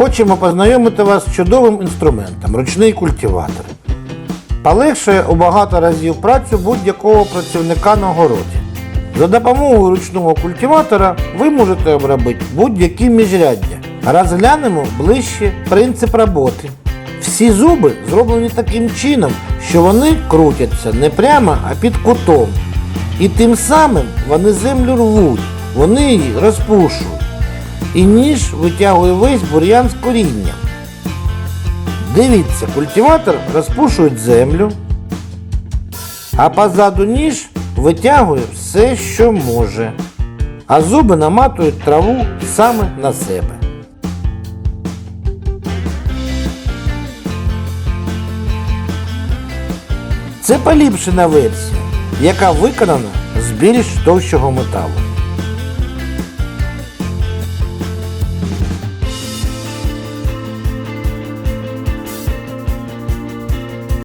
Хочемо познайомити вас з чудовим інструментом ручний культиватор. Полегшує у багато разів працю будь-якого працівника на городі. За допомогою ручного культиватора ви можете обробити будь-які міжряддя. Розглянемо ближче принцип роботи. Всі зуби зроблені таким чином, що вони крутяться не прямо, а під кутом. І тим самим вони землю рвуть, вони її розпушують. І ніж витягує весь бур'ян з корінням. Дивіться, культиватор розпушує землю, а позаду ніж витягує все, що може, а зуби наматують траву саме на себе. Це поліпшена версія, яка виконана з більш товщого металу.